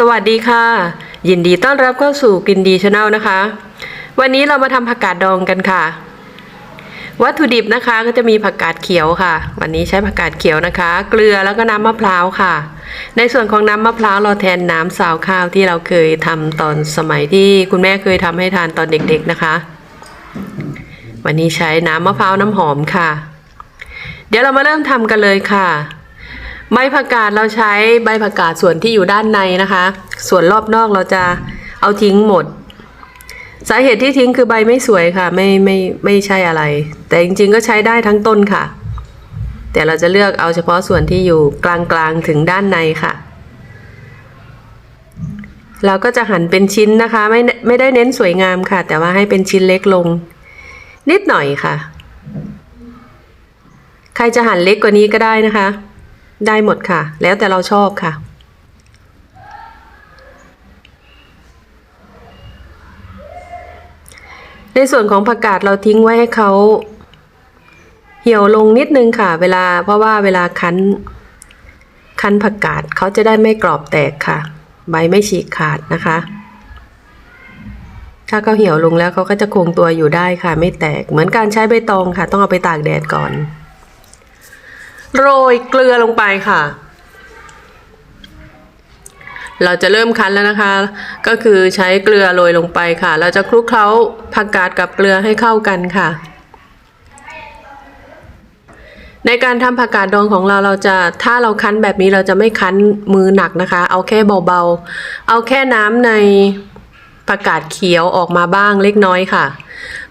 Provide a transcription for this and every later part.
สวัสดีค่ะ ยินดีต้อนรับเข้าสู่กินดีชาแนลนะคะ วันนี้เรามาทำผักกาดดองกันค่ะ วัตถุดิบนะคะก็จะมีผักกาดเขียวค่ะ วันนี้ใช้ผักกาดเขียวนะคะ เกลือแล้วก็น้ำมะพร้าวค่ะ ในส่วนของน้ำมะพร้าวเราแทนน้ำสาวข้าวที่เราเคยทำตอนสมัยที่คุณแม่เคยทำให้ทานตอนเด็กๆนะคะ วันนี้ใช้น้ำมะพร้าวน้ำหอมค่ะ เดี๋ยวเรามาเริ่มทำกันเลยค่ะ ใบผักกาดเราใช้ใบผักกาดส่วนที่อยู่ด้านในนะคะ ส่วนรอบนอกเราจะเอาทิ้งหมด สาเหตุที่ทิ้งคือใบไม่สวยค่ะ ไม่ไม่ไม่ใช่อะไร แต่จริงๆก็ใช้ได้ทั้งต้นค่ะ แต่เราจะเลือกเอาเฉพาะส่วนที่อยู่กลางๆถึงด้านในค่ะ เราก็จะหั่นเป็นชิ้นนะคะ ไม่ไม่ได้เน้นสวยงามค่ะ แต่ว่าให้เป็นชิ้นเล็กลง นิดหน่อยค่ะ ใครจะหั่นเล็กกว่านี้ก็ได้นะคะ ได้หมดค่ะ แล้วแต่เราชอบค่ะ ในส่วนของผักกาดเราทิ้งไว้ให้เขาเหี่ยวลงนิดนึงค่ะ เวลาเพราะว่าเวลาคั้น คั้นผักกาดเขาจะได้ไม่กรอบแตกค่ะ ใบไม่ฉีกขาดนะคะ ถ้าเขาเหี่ยวลงแล้วเขาก็จะคงตัวอยู่ได้ค่ะ ไม่แตกเหมือนการใช้ใบตองค่ะ ต้องเอาไปตากแดดก่อน โรยเกลือลงไปค่ะ เราจะเริ่มคั้นแล้วนะคะ ก็คือใช้เกลือโรยลงไปค่ะ เราจะคลุกเคล้าผักกาดกับเกลือให้เข้ากันค่ะ ในการทำผักกาดดองของเราเราจะถ้าเราคั้นแบบนี้เราจะไม่คั้นมือหนักนะคะ เอาแค่เบาๆ เอาแค่น้ำในผักกาดเขียวออกมาบ้างเล็กน้อยค่ะ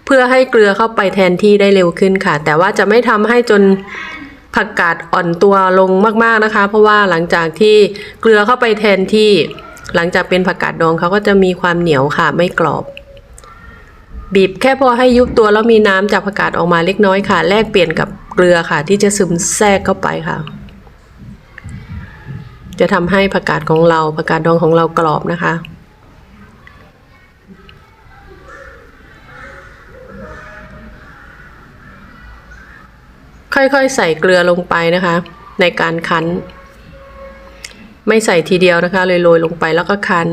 เพื่อให้เกลือเข้าไปแทนที่ได้เร็วขึ้นค่ะ แต่ว่าจะไม่ทำให้จน ผักกาดอ่อนตัวลงมากๆนะคะ เพราะว่าหลังจากที่เกลือเข้าไปแทนที่ หลังจากเป็นผักกาดดองเขาก็จะมีความเหนียวค่ะไม่กรอบ บีบแค่พอให้ยุบตัวแล้วมีน้ำจากผักกาดออกมาเล็กน้อยค่ะ แลกเปลี่ยนกับเกลือค่ะ ที่จะซึมแทรกเข้าไปค่ะ จะทำให้ผักกาดของเราผักกาดดองของเรากรอบนะคะ ค่อยๆ ใส่เกลือลงไปนะคะ ในการคั้น ไม่ใส่ทีเดียวนะคะเลยโรยลงไปแล้วก็คั้น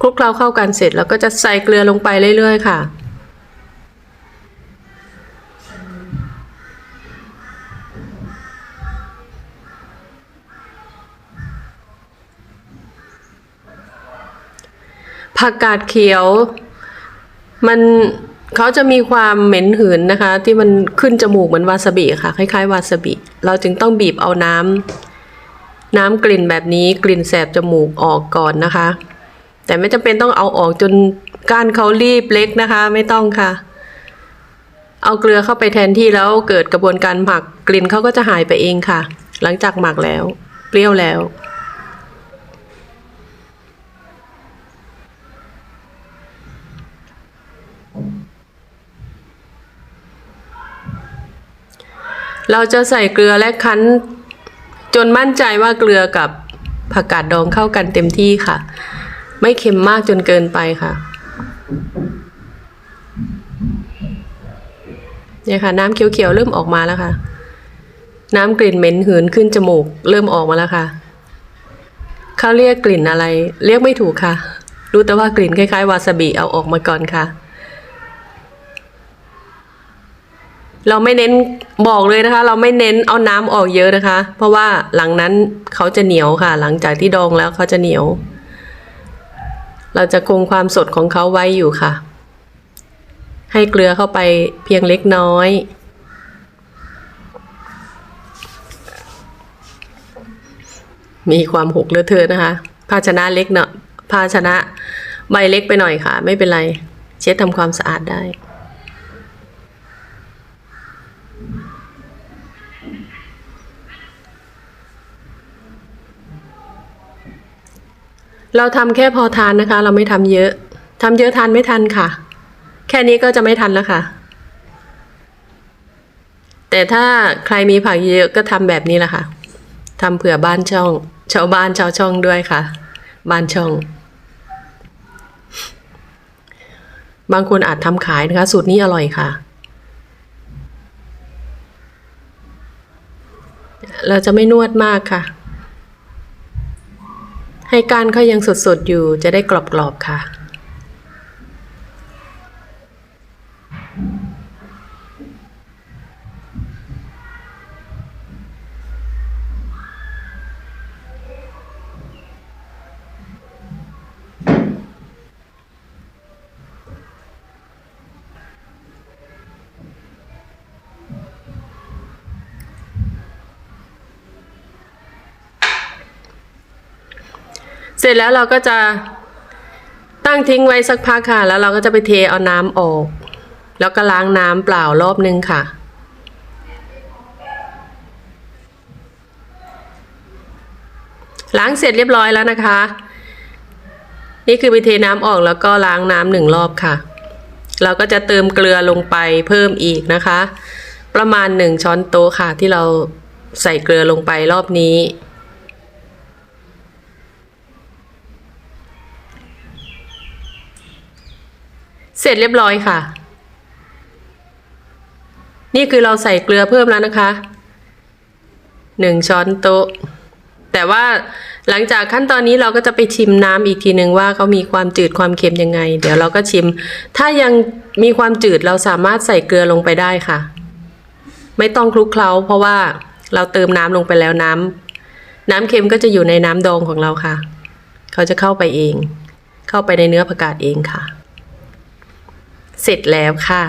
คลุกเคล้าเข้ากันเสร็จแล้วก็จะใส่เกลือลงไปเรื่อยๆค่ะ ผักกาดเขียว มัน เขาจะมีความเหม็นหืนนะคะ ที่มันขึ้นจมูกเหมือนวาซาบิค่ะ คล้ายๆ วาซาบิ เราจึงต้องบีบเอาน้ำน้ำกลิ่นแบบนี้กลิ่นแสบจมูกออกก่อนนะคะ แต่ไม่จำเป็นต้องเอาออกจนก้านเขารีบเล็กนะคะ ไม่ต้องค่ะ เอาเกลือเข้าไปแทนที่แล้วเกิดกระบวนการหมักกลิ่นเขาก็จะหายไปเองค่ะ หลังจากหมักแล้ว เปรี้ยวแล้ว เราจะใส่เกลือและคั้น จนมั่นใจว่าเกลือกับผักกาดดองเข้ากันเต็มที่ค่ะ ไม่เค็มมากจนเกินไปค่ะเนี่ยค่ะ น้ำเขียวๆเริ่มออกมาแล้วค่ะ น้ำกลิ่นเหม็นหืนขึ้นจมูก เริ่มออกมาแล้วค่ะเขาเรียกกลิ่นอะไร เรียกไม่ถูกค่ะ รู้แต่ว่ากลิ่นคล้ายๆ วาซาบิเอาออกมาก่อนค่ะ เราไม่เน้นบอกเลยนะคะ เราไม่เน้นเอาน้ำออกเยอะนะคะ เพราะว่าหลังนั้นเขาจะเหนียวค่ะ หลังจากที่ดองแล้วเขาจะเหนียว เราจะคงความสดของเขาไว้อยู่ค่ะ ให้เกลือเข้าไปเพียงเล็กน้อยมีความหกเลอะเทอะนะคะ ภาชนะเล็กเนาะภาชนะใบเล็กไปหน่อยค่ะ ไม่เป็นไร เช็ดทำความสะอาดได้ เราทำแค่พอทานนะคะ เราไม่ทำเยอะทำเยอะทานไม่ทันค่ะ แค่นี้ก็จะไม่ทันแล้วค่ะ แต่ถ้าใครมีผักเยอะก็ทำแบบนี้แหละค่ะทำเผื่อบ้านช่องชาวบ้านชาวช่องด้วยค่ะ บ้านช่อง บางคนอาจทำขายนะคะ สูตรนี้อร่อยค่ะ เราจะไม่นวดมากค่ะ ให้ก้านเขายังสดๆอยู่จะได้กรอบๆค่ะ เสร็จแล้วเราก็จะตั้งทิ้งไว้สักพักค่ะ แล้วเราก็จะไปเทเอาน้ำออก แล้วก็ล้างน้ำเปล่ารอบนึงค่ะ ล้างเสร็จเรียบร้อยแล้วนะคะ นี่คือไปเทน้ำออกแล้วก็ล้างน้ำหนึ่งรอบค่ะ เราก็จะเติมเกลือลงไปเพิ่มอีกนะคะ ประมาณหนึ่งช้อนโต๊ะค่ะที่เราใส่เกลือลงไปรอบนี้ เสร็จเรียบร้อยค่ะ นี่คือเราใส่เกลือเพิ่มแล้วนะคะหนึ่งช้อนโต๊ะ แต่ว่าหลังจากขั้นตอนนี้เราก็จะไปชิมน้ำอีกทีหนึ่งว่าเขามีความจืดความเค็มยังไง เดี๋ยวเราก็ชิม ถ้ายังมีความจืดเราสามารถใส่เกลือลงไปได้ค่ะ ไม่ต้องคลุกเคล้า เพราะว่าเราเติมน้ำลงไปแล้วน้ำน้ำเค็มก็จะอยู่ในน้ำดองของเราค่ะ เขาจะเข้าไปเอง เข้าไปในเนื้อผักกาดเองค่ะ ร็จแล้วค่ะ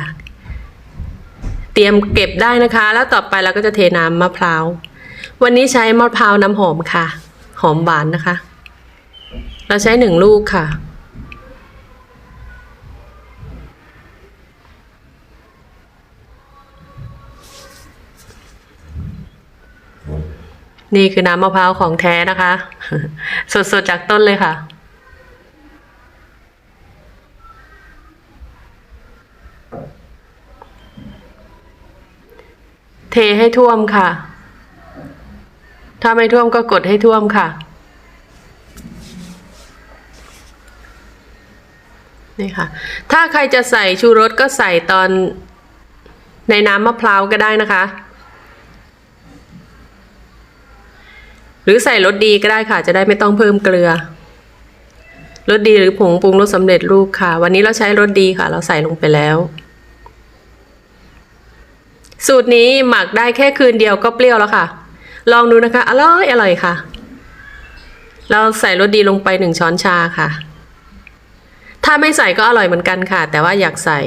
เตรียมเก็บได้นะคะ แล้วต่อไปเราก็จะเทน้ำมะพร้าว วันนี้ใช้มะพร้าวน้ำหอมค่ะ หอมหวานนะคะ เราใช้หนึ่งลูกค่ะนี่คือน้ำมะพร้าวของแท้นะคะ สดๆจากต้นเลยค่ะ ให้ท่วมค่ะ ถ้าไม่ท่วมก็กดให้ท่วมค่ะ นี่ค่ะ ถ้าใครจะใส่ชูรสก็ใส่ตอนในน้ำมะพร้าวก็ได้นะคะ หรือใส่รสดีก็ได้ค่ะ จะได้ไม่ต้องเพิ่มเกลือรสดีหรือผงปรุงรสสำเร็จรูปค่ะ วันนี้เราใช้รสดีค่ะ เราใส่ลงไปแล้ว สูตรนี้หมักได้แค่คืนเดียวก็เปรี้ยวแล้วค่ะ ลองดูนะคะ อร่อยอร่อยค่ะ เราใส่รสดีลงไปหนึ่งช้อนชาค่ะ ถ้าไม่ใส่ก็อร่อยเหมือนกันค่ะ แต่ว่าอยากใส่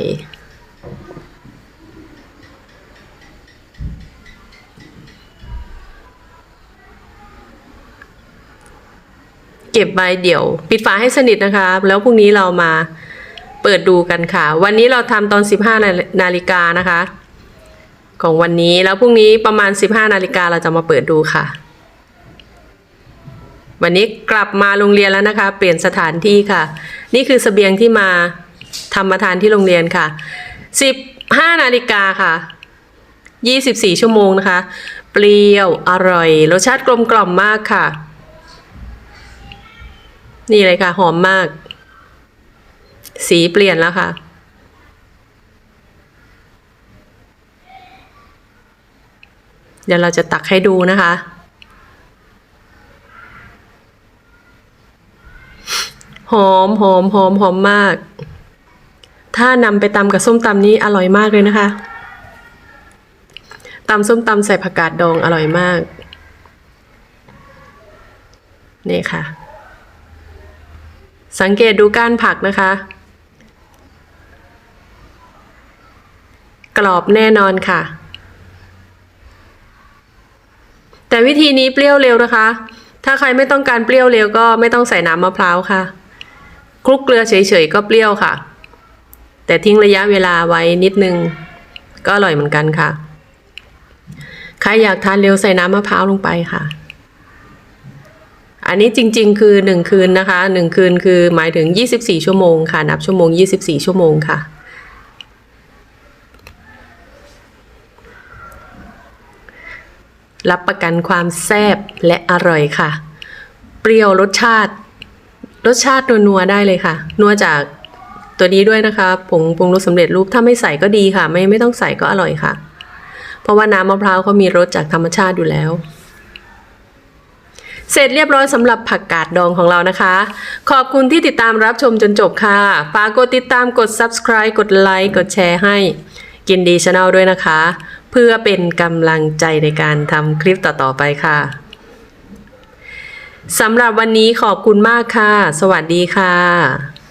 เก็บไว้เดี๋ยว ปิดฝาให้สนิทนะคะ แล้วพรุ่งนี้เรามาเปิดดูกันค่ะ วันนี้เราทำตอน 15 นานาฬิกานะคะ ของวันนี้แล้วพรุ่งนี้ประมาณ 15 นาฬิกาเราจะมาเปิดดูค่ะ วันนี้กลับมาโรงเรียนแล้วนะคะ เปลี่ยนสถานที่ค่ะ นี่คือเสบียงที่มาทำมาทานที่โรงเรียนค่ะ 15 นาฬิกาค่ะ 24 ชั่วโมงนะคะ เปรี้ยวอร่อย รสชาติกลมกล่อมมากค่ะ นี่เลยค่ะ หอมมาก สีเปลี่ยนแล้วค่ะ เดี๋ยวเราจะตักให้ดูนะคะ หอมหอมหอมหอมมาก ถ้านำไปตำกับส้มตำนี้อร่อยมากเลยนะคะตำส้มตำใส่ผักกาดดองอร่อยมาก นี่ค่ะ สังเกตดูก้านผักนะคะ กรอบแน่นอนค่ะ แต่ วิธีนี้เปรี้ยวเร็วนะคะ ถ้าใครไม่ต้องการเปรี้ยวเร็วก็ไม่ต้องใส่น้ำมะพร้าวค่ะ คลุกเกลือเฉยๆก็เปรี้ยวค่ะ แต่ทิ้งระยะเวลาไว้นิดนึง ก็อร่อยเหมือนกันค่ะ ใครอยากทานเร็วใส่น้ำมะพร้าวลงไปค่ะ อันนี้จริงๆ คือหนึ่งคืนนะคะหนึ่งคืนคือหมายถึง 24 ชั่วโมงค่ะ นับชั่วโมง 24 ชั่วโมงค่ะ รับประกันความแซ่บและอร่อยค่ะ เปรี้ยวรสชาติ รสชาตินัวๆได้เลยค่ะ นัวจากตัวนี้ด้วยนะคะผงปรุงรสสำเร็จรูปถ้าไม่ใส่ก็ดีค่ะ ไม่ไม่ต้องใส่ก็อร่อยค่ะ เพราะว่าน้ำมะพร้าวเขามีรสจากธรรมชาติอยู่แล้วเสร็จเรียบร้อยสำหรับผักกาดดองของเรานะคะ ขอบคุณที่ติดตามรับชมจนจบค่ะฝากกดติดตามกด subscribe กดไลค์กดแชร์ให้ กินดีช n แนลด้วยนะคะ เพื่อเป็นกำลังใจในการทำคลิปต่อ ๆ ไปค่ะสำหรับวันนี้ขอบคุณมากค่ะ สวัสดีค่ะ